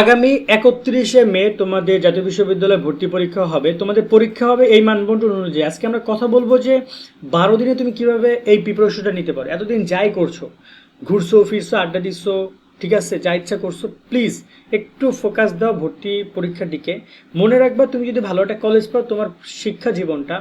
আগামী একত্রিশে মে তোমাদের জাতীয় বিশ্ববিদ্যালয়ে ভর্তি পরীক্ষা হবে। তোমাদের পরীক্ষা হবে এই মানবন্টন অনুযায়ী। আজকে আমরা কথা বলব যে বারো দিনে তুমি কীভাবে এই প্রিপারেশনটা নিতে পারো। এতদিন যাই করছ, ঘুরছো, ফিরছো, আড্ডা দিচ্ছ ঠিক আছে, যা ইচ্ছা করছ প্লিজ একটু ফোকাস দাও ভর্তি পরীক্ষার দিকে। মনে রাখবা, তুমি যদি ভালো একটা কলেজ পাও, তোমার শিক্ষা জীবনটা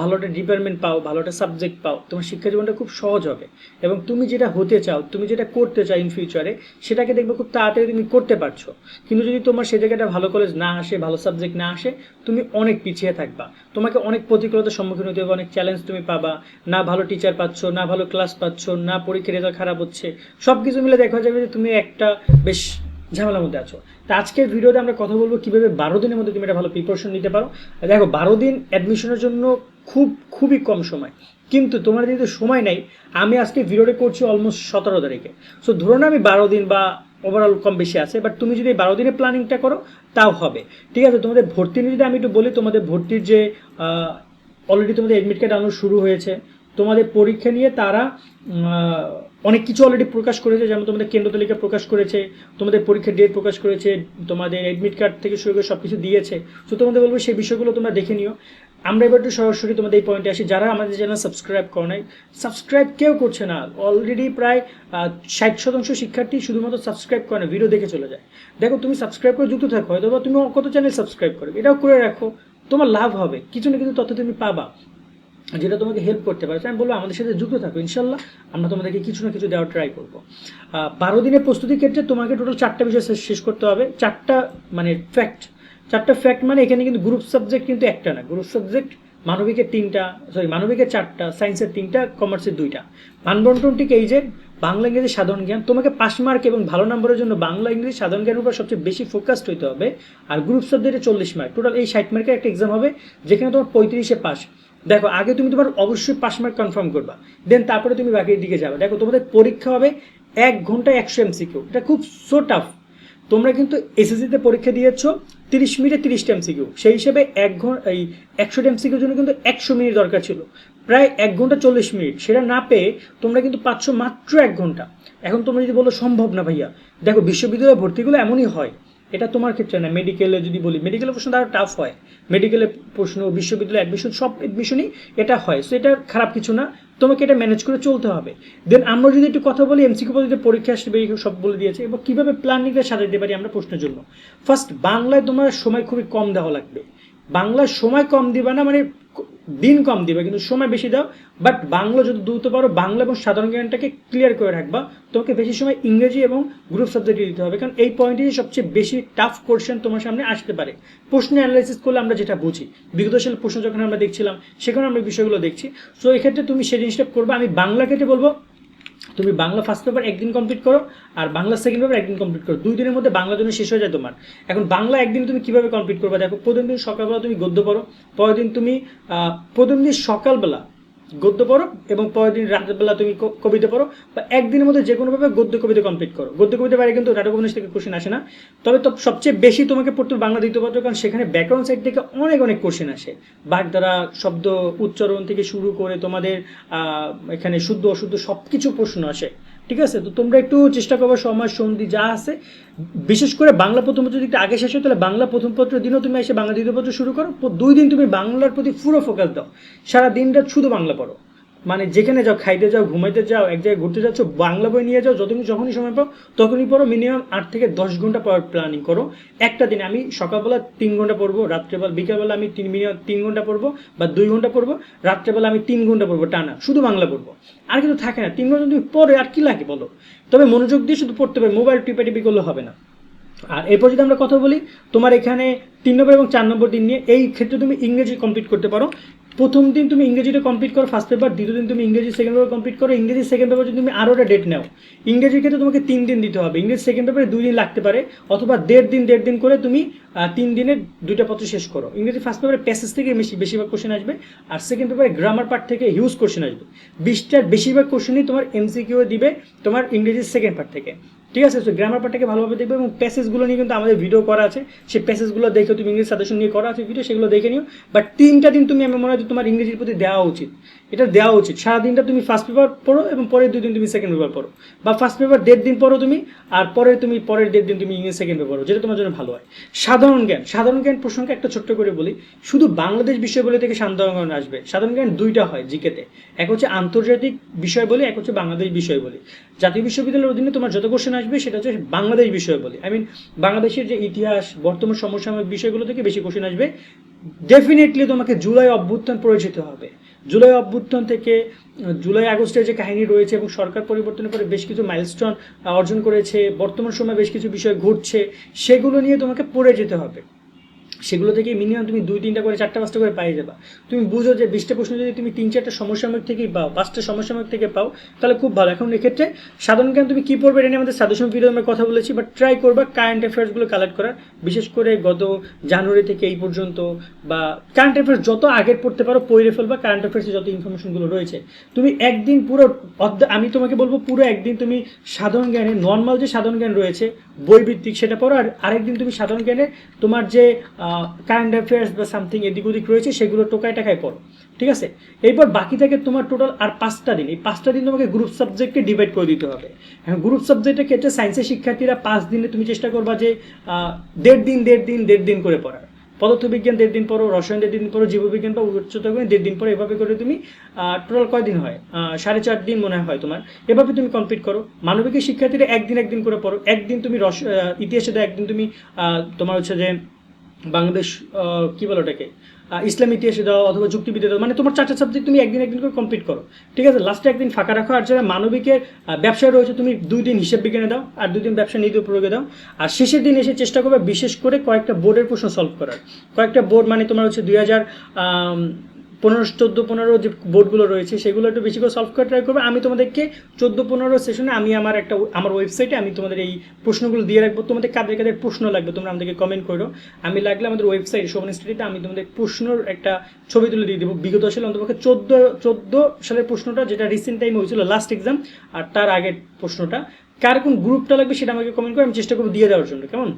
ভালো একটা ডিপার্টমেন্ট পাও, ভালো একটা সাবজেক্ট পাও, তোমার শিক্ষা জীবনটা খুব সহজ হবে। এবং তুমি যেটা হতে চাও, তুমি যেটা করতে চাও ইন ফিউচারে সেটাকে দেখবে খুব তাড়াতাড়ি তুমি করতে পারছ। কিন্তু যদি তোমার সে জায়গাটা ভালো কলেজ না আসে, ভালো সাবজেক্ট না আসে, তুমি অনেক পিছিয়ে থাকবা। তোমাকে অনেক প্রতিকূলতার সম্মুখীন হতে হবে, অনেক চ্যালেঞ্জ তুমি পাবা। না ভালো টিচার পাচ্ছ, না ভালো ক্লাস পাচ্ছ, না পরীক্ষার রেজাল্ট খারাপ হচ্ছে। সব কিছু মিলে দেখা যাবে যে তুমি একটা বেশ ঝামেলার মধ্যে আছো। তো আজকের ভিডিওতে আমরা কথা বলব কীভাবে বারো দিনের মধ্যে তুমি একটা ভালো প্রিপারেশন নিতে পারো। দেখো, বারো দিন অ্যাডমিশনের জন্য খুব, খুবই কম সময়। কিন্তু তোমার যেহেতু সময় নেই, আমি আজকে ভিডিওটা করছি অলমোস্ট সতেরো তারিখে। সো ধরো না আমি বারো দিন বা ওভারঅল কম বেশি আছে বাট তুমি যদি বারো দিনের প্ল্যানিংটা করো, তাও হবে। ঠিক আছে, তোমাদের ভর্তি নিয়ে যদি আমি একটু বলি, তোমাদের ভর্তির যে অলরেডি তোমাদের অ্যাডমিট কার্ড আনানো শুরু হয়েছে, তোমাদের পরীক্ষা নিয়ে তারা অনেক কিছু অলরেডি প্রকাশ করেছে, যেমন তোমাদের কেন্দ্র তালিকা প্রকাশ করেছে, তোমাদের পরীক্ষার ডেট প্রকাশ করেছে, তোমাদের অ্যাডমিট কার্ড থেকে শুরু করে সব কিছু দিয়েছে। তো তোমাদের বলব সেই বিষয়গুলো তোমরা দেখে নিও। আমরা এবার একটু সরাসরি তোমাদের এই পয়েন্টে আসি। যারা আমাদের চ্যানেল সাবস্ক্রাইব করে নাই সাবস্ক্রাইব কেউ করছে না। অলরেডি প্রায় ষাট শতাংশ শিক্ষার্থী শুধুমাত্র সাবস্ক্রাইব করে না ভিডিও দেখে চলে যায়। দেখো, তুমি সাবস্ক্রাইব করে যুক্ত থাকো হয়তো তুমি কত চ্যানেল সাবস্ক্রাইব করবে? এটাও করে রাখো, তোমার লাভ হবে। কিছু না কিছু তথ্য তুমি পাবা। যেটা তোমাকে হেল্প করতে পারে। আমি বলব, আমাদের সাথে যুক্ত থাকো, ইনশাল্লাহ আমরা তোমাদেরকে কিছু না কিছু দেওয়ার ট্রাই করব। বারো দিনের প্রস্তুতির ক্ষেত্রে তোমাকে টোটাল চারটা বিষয় শেষ- করতে হবে। চারটা মানে ফ্যাক্ট চারটা ফ্যাক্ট মানে এখানে কিন্তু গ্রুপ সাবজেক্ট কিন্তু একটা না। গ্রুপ সাবজেক্ট মানবিকের তিনটা সরি মানবিকের চারটা সায়েন্সের তিনটা কমার্সের দুইটা। মানবন্টন ঠিক এই যে, বাংলা ইংরেজি সাধারণ জ্ঞান, তোমাকে পাস মার্ক এবং ভালো নম্বরের জন্য বাংলা ইংরেজি সাধারণ জ্ঞানের উপর সবচেয়ে বেশি ফোকাসড হইতে হবে। আর গ্রুপ সাবজেক্টে চল্লিশ মার্ক টোটাল এই ষাট মার্কের একটা এক্সাম হবে, যেখানে তোমার পঁয়ত্রিশে পাস দেখো, আগে তুমি তোমার অবশ্যই পাস মার্ক কনফার্ম করবা। দেন তারপরে তুমি বাকির দিকে যাবে। দেখো, তোমাদের পরীক্ষা হবে এক ঘন্টায় একশো এমসিকিউ এটা খুব সো টাফ তোমরা কিন্তু এসএসসিতে পরীক্ষা দিয়েছ, তিরিশ মিনিটে তিরিশটা এমসিকিউ সেই হিসেবে এক ঘণ্টা এই একশোটা এমসিকিউর জন্য কিন্তু একশো মিনিট দরকার ছিল। প্রায় এক ঘণ্টা চল্লিশ মিনিট। সেটা না পেয়ে তোমরা কিন্তু পাচ্ছ মাত্র এক ঘণ্টা। এখন তোমরা যদি বলো সম্ভব না ভাইয়া। দেখো, বিশ্ববিদ্যালয়ে ভর্তিগুলো এমনই হয়। এটা তোমার ক্ষেত্রে না মেডিকেলে যদি বলি মেডিকেলের প্রশ্ন আরও টাফ হয়। মেডিকেলের প্রশ্ন, বিশ্ববিদ্যালয় অ্যাডমিশন সব অ্যাডমিশনই এটা হয়। সো এটা খারাপ কিছু না, তোমাকে এটা ম্যানেজ করে চলতে হবে। দেন আমরা যদি একটু কথা বলি এমসিকিউ পদ্ধতিতে পরীক্ষা আসবে সব বলে দিয়েছে, এবং কীভাবে প্ল্যানিংটা সাজাতে পারি আমরা প্রশ্নের জন্য? ফার্স্ট বাংলায় তোমার সময় খুবই কম দেওয়া লাগবে। বাংলার সময় কম দিবা না মানে দিন কম দিবে, কিন্তু সময় বেশি দাও। বাট বাংলা যদি দুতে পারো, বাংলা এবং সাধারণ জ্ঞানটাকে ক্লিয়ার করে রাখবা। তোমাকে বেশি সময় ইংরেজি এবং গ্রুপ সাবজেক্টে দিতে হবে, কারণ এই পয়েন্টে সবচেয়ে বেশি টাফ কোশ্চেন তোমার সামনে আসতে পারে। প্রশ্ন অ্যানালাইসিস করলে আমরা যেটা বুঝি বিগতশীল প্রশ্ন যখন আমরা দেখছিলাম, সেখানে আমরা বিষয়গুলো দেখছি। সো এক্ষেত্রে তুমি সেই জিনিসটা করবে। আমি বাংলা ক্ষেত্রে বলব তুমি বাংলা ফার্স্ট পেপার একদিন কমপ্লিট করো আর বাংলা সেকেন্ড পেপার একদিন কমপ্লিট করো। দুই দিনের মধ্যে বাংলা জন্য শেষ হয়ে যায় তোমার। এখন বাংলা একদিন তুমি কীভাবে কমপ্লিট করবে? দেখো, প্রথম দিন সকালবেলা তুমি গদ্য পড়ো, পরের দিন তুমি প্রথম দিন সকালবেলা গদ্য পড়ো এবং পরের দিন রাতের বেলা তুমি কবিতা পড়ো বা একদিনের মধ্যে যে কোনোভাবে গদ্য কবিতা কমপ্লিট করো। গদ্য কবিতা বাইরে কিন্তু নাটক উপন্যাস থেকে কোশ্চেন আসে না। তবে তো সবচেয়ে বেশি তোমাকে পড়তে বাংলা দ্বিতীয় পত্র কারণ সেখানে ব্যাকগ্রাউন্ড সাইড থেকে অনেক অনেক কোশ্চেন আসে। দ্বারা শব্দ উচ্চারণ থেকে শুরু করে তোমাদের এখানে শুদ্ধ, অশুদ্ধ সব কিছু প্রশ্ন আসে। ঠিক আছে? তো তোমরা একটু চেষ্টা করবে সমাজ সন্ধি যা আছে। বিশেষ করে বাংলা প্রথম পত্র যদি আগে শেষ হয়, তাহলে বাংলা প্রথম পত্রের দিনও তুমি এসে বাংলা দ্বিতীয় পত্র শুরু করো। দুই দিন তুমি বাংলার প্রতি পুরো ফোকাস দাও। সারা দিনটা শুধু বাংলা পড়ো। মানে যেখানে যাও, খাইতে যাও, ঘুমাইতে যাও, এক জায়গায় ঘুরতে যাচ্ছ, বাংলা বই নিয়ে যাও, যতদিন যখনই সময় পাও, তখনই পড়ো মিনিমাম আট থেকে দশ ঘণ্টা পড়ার প্ল্যানিং করো। একটা দিনে আমি সকালবেলা তিন ঘণ্টা পড়ব, রাত্রেবেলা, বিকালবেলা আমি তিন মিনিমাম তিন ঘণ্টা পড়ব বা দুই ঘণ্টা পড়ব, রাত্রেবেলা আমি তিন ঘণ্টা পড়ব টানা, শুধু বাংলা পড়ব। আর কিন্তু থাকে না, তিন ঘণ্টা তুমি পড়ে আর কি লাগে বলো? তবে মনোযোগ দিয়ে শুধু পড়তে হবে মোবাইল টিপে টিপি করলে হবে না। আর এরপর যদি আমরা কথা বলি, তোমার এখানে তিন নম্বর এবং চার নম্বর দিন নিয়ে, এই ক্ষেত্রে তুমি ইংরেজি কমপ্লিট করতে পারো। প্রথম দিন তুমি ইংরেজিটা কমপ্লিট করো ফার্স্ট পেপার দ্বিতীয় দিন তুমি ইংরেজি সেকেন্ড পেপার কমপ্লিট করো, ইংরেজি সেকেন্ড পেপার যদি তুমি আরও একটা ডেট নাও, ইংরেজির ক্ষেত্রে তোমাকে তিন দিন দিতে হবে। ইংরেজি সেকেন্ড পেপারে দুই দিন লাগতে পারে, অথবা দেড় দিন দেড় দিন করে তুমি তিন দিনে দুইটা পত্র শেষ করো। ইংরেজি ফার্স্ট পেপারে প্যাসেজ থেকে বেশি, বেশিরভাগ কোশ্চেন আসবে, আর সেকেন্ড পেপারে গ্রামার পার্ট থেকে হিউজ কোশ্চেন আসবে। বিশটার বেশিরভাগ কোশ্চেনই তোমার এমসিকিউ দিবে তোমার ইংরেজির সেকেন্ড পার্ট থেকে। ঠিক আছে? তো গ্রামার পার্টটাকে ভালোভাবে দেখবে এবং প্যাসেজগুলো নিয়ে কিন্তু আমাদের ভিডিও করা আছে। সেই প্যাসেজগুলো দেখে তুমি ইংরেজি সাজেশন নিয়ে করা আছে ভিডিও সেগুলো দেখে নিও। বাট তিনটা দিন তুমি আমি মনে হয় তোমার ইংরেজির প্রতি দেওয়া উচিত। এটা দেওয়া উচিত। সারাদিনটা তুমি ফার্স্ট পেপার পড়ো এবং পরের দুই দিন তুমি সেকেন্ড পেপার পড়ো। বা ফার্স্ট পেপার দেড় দিন পড়ো তুমি, আর পরের তুমি, পরের দেড় দিন তুমি ইংলিশ সেকেন্ড পেপার পড়ো, যেটা তোমার জন্য ভালো হয়। সাধারণ জ্ঞান। সাধারণ জ্ঞান প্রসঙ্গে একটা ছোট্ট করে বলি, শুধু বাংলাদেশ বিষয়গুলো থেকে সাধারণ জ্ঞান আসবে। সাধারণ জ্ঞান দুইটা হয় জিকেতে। এক হচ্ছে আন্তর্জাতিক বিষয় বলি এক হচ্ছে বাংলাদেশ বিষয় বলি জাতীয় বিশ্ববিদ্যালয়ের অধীনে তোমার যত কোশ্চেন আসবে, সেটা হচ্ছে বাংলাদেশ বিষয় বলি আই মিন বাংলাদেশের যে ইতিহাস, বর্তমান সমসাময়িক বিষয়গুলো থেকে বেশি কোশ্চেন আসবে ডেফিনেটলি তোমাকে জুলাই অভ্যুত্থান পরিচিত হবে। জুলাই অভ্যুত্থান থেকে জুলাই আগস্টের যে কাহিনী রয়েছে এবং সরকার পরিবর্তনের পরে বেশ কিছু মাইলস্টোন অর্জন করেছে, বর্তমান সময়ে বেশ কিছু বিষয় ঘটছে, সেগুলো নিয়ে তোমাকে পড়ে যেতে হবে। সেগুলো থেকে মিনিমাম তুমি দুই, তিনটা করে, চারটা, পাঁচটা করে পাই যাবা তুমি বুঝো যে বিশটা প্রশ্ন যদি তুমি তিন, চারটা সমসাময়িক থেকেই পাও, পাঁচটা সমসাময়িক থেকে পাও, তাহলে খুব ভালো। এখন এক্ষেত্রে সাধারণ জ্ঞান তুমি কী পড়বে এটা নিয়ে আমাদের সাজেশন ভিডিও আমরা কথা বলেছি বাট ট্রাই করবা কারেন্ট অ্যাফেয়ার্সগুলো কালেক্ট করার। বিশেষ করে গত জানুয়ারি থেকে এই পর্যন্ত বা কারেন্ট অ্যাফেয়ার্স যত আগের পড়তে পারো পড়ে ফেলবা কারেন্ট অ্যাফেয়ার্সে যত ইনফরমেশনগুলো রয়েছে। তুমি একদিন পুরো আমি তোমাকে বলব পুরো একদিন তুমি সাধারণ জ্ঞানে নর্মাল যে সাধারণ জ্ঞান রয়েছে বই ভিত্তিক সেটা পড়ো, আর আরেকদিন তুমি সাধারণ জ্ঞানে তোমার যে কারেন্ট অ্যাফেয়ার্স বা সামথিং এদিক ওদিক রয়েছে, সেগুলো টোকায় টাকায় পড়ো ঠিক আছে? এরপর বাকি থাকে তোমার টোটাল আর পাঁচটা দিন, এই পাঁচটা দিন তোমাকে গ্রুপ সাবজেক্টকে ডিভাইড করে দিতে হবে। হ্যাঁ গ্রুপ সাবজেক্টের ক্ষেত্রে সায়েন্সের শিক্ষার্থীরা পাঁচ দিনে তুমি চেষ্টা করবা যে দেড় দিন দেড় দিন দেড় দিন করে পড়ার। পদার্থবিজ্ঞান দেড় দিন পড়ো, রসায়ন দেড় দিন পড়ো, জীববিজ্ঞান বা উচ্চতর দেড় দিন পড়ো, এভাবে করে তুমি টোটাল কয়দিন হয়? সাড়ে চার দিন মনে হয় তোমার। এভাবে তুমি কমপ্লিট করো। মানবিকের শিক্ষার্থীরা একদিন একদিন করে পড়ো। একদিন তুমি রস ইতিহাসে দাও একদিন তুমি তোমার হচ্ছে যে বাংলাদেশ কি বলো ওটাকে? ইসলাম ইতিহাসে দাও অথবা যুক্তিবিদ্যা দাও মানে তোমার চারটা সাবজেক্ট তুমি একদিন একদিন করে কমপ্লিট করো। ঠিক আছে? লাস্টে একদিন ফাঁকা রাখো, আর যারা মানবিকের ব্যবসা রয়েছে, তুমি দুই দিন হিসেব বিজ্ঞানে দাও, আর দুই দিন ব্যবসা নীতি প্রয়োগে দাও। আর শেষের দিন এসে চেষ্টা করবে বিশেষ করে কয়েকটা বোর্ডের প্রশ্ন সলভ করার। কয়েকটা বোর্ড মানে তোমার হচ্ছে দুই হাজার পনেরো, চোদ্দ, পনেরো যে বোর্ডগুলো রয়েছে, সেগুলো একটু বেশি করে সলভ করা ট্রাই করবে। আমি তোমাদেরকে চোদ্দ, পনেরো সেশনে আমি আমার একটা আমার ওয়েবসাইটে আমি তোমাদের এই প্রশ্নগুলো দিয়ে রাখব। তোমাদের কাদের কাদের প্রশ্ন লাগবে, তোমরা আমাদেরকে কমেন্ট করো। আমি লাগলে আমাদের ওয়েবসাইট শোভন স্টাডিতে আমি তোমাদের প্রশ্নর একটা ছবি তুলে দিয়ে দেবো। বিগত সালে অন্তপক্ষে চোদ্দ চোদ্দ সালের প্রশ্নটা যেটা রিসেন্ট টাইম হয়েছিল লাস্ট এক্সাম আর তার আগের প্রশ্নটা। কার কোন গ্রুপটা লাগবে সেটা আমাকে কমেন্ট করে, আমি চেষ্টা করব দিয়ে দেওয়ার জন্য। কেমন?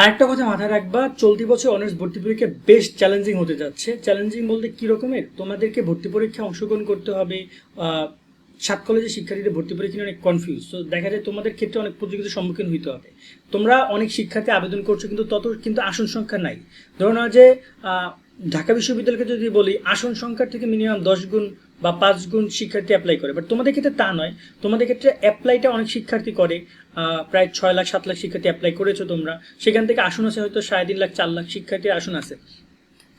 আরেকটা কথা মাথায় রাখবা, চলতি বছর অনার্স ভর্তি পরীক্ষা বেশ চ্যালেঞ্জিং হতে যাচ্ছে। চ্যালেঞ্জিং বলতে কি রকমের? তোমাদেরকে ভর্তি পরীক্ষায় অংশগ্রহণ করতে হবে। সাত কলেজের শিক্ষার্থীদের ভর্তি পরীক্ষা নিয়ে অনেক কনফিউজ তো দেখা যায় তোমাদের ক্ষেত্রে অনেক প্রতিযোগিতার সম্মুখীন হতে হবে। তোমরা অনেক শিক্ষার্থী আবেদন করছ, কিন্তু তত কিন্তু আসন সংখ্যা নাই। ধরো না যে ঢাকা বিশ্ববিদ্যালয়কে যদি বলি, আসন সংখ্যার থেকে মিনিমাম দশ গুণ বা পাঁচ গুণ শিক্ষার্থী অ্যাপ্লাই করে। বাট তোমাদের ক্ষেত্রে তা নয়। তোমাদের ক্ষেত্রে অ্যাপ্লাইটা অনেক শিক্ষার্থী করে। প্রায় ছয় লাখ, সাত লাখ শিক্ষার্থী অ্যাপ্লাই করেছ তোমরা। সেখান থেকে আসন আছে হয়তো সাড়ে তিন লাখ, চার লাখ শিক্ষার্থীর আসন আছে।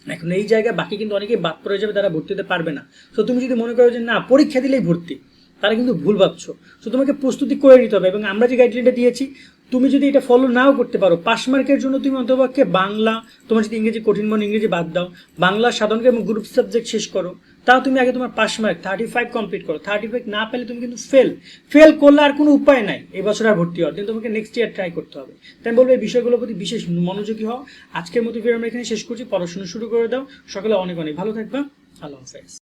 এখন এই জায়গায় বাকি কিন্তু অনেকেই বাদ পড়ে যাবে, তারা ভর্তি হতে পারবে না। তো তুমি যদি মনে করো যে না, পরীক্ষা দিলেই ভর্তি, তারা কিন্তু ভুল ভাবছ। তো তোমাকে প্রস্তুতি করে নিতে হবে এবং আমরা যে গাইডলাইনটা দিয়েছি তুমি যদি এটা ফলো নাও করতে পারো পাস মার্কের জন্য তুমি অন্তপক্ষে বাংলা, তোমার যদি ইংরেজি কঠিন মনে ইংরেজি বাদ দাও, বাংলা সাধারণ এবং গ্রুপ সাবজেক্ট শেষ করো, তাও তুমি আগে তোমার pass mark thirty five complete করো। থার্টি ফাইভ না পেলে তুমি কিন্তু ফেল ফেল করলে আর কোনো উপায় নাই, এবছর আর ভর্তি হওয়ার। কিন্তু তোমাকে নেক্সট ইয়ার ট্রাই করতে হবে। তাই বলব এই বিষয়গুলোর প্রতি বিশেষ মনোযোগী হও। আজকের মতো ফিরে আমরা এখানে শেষ করছি। পড়াশোনা শুরু করে দাও। সকালে অনেক অনেক ভালো থাকবা। আল্লাহ হাফেজ।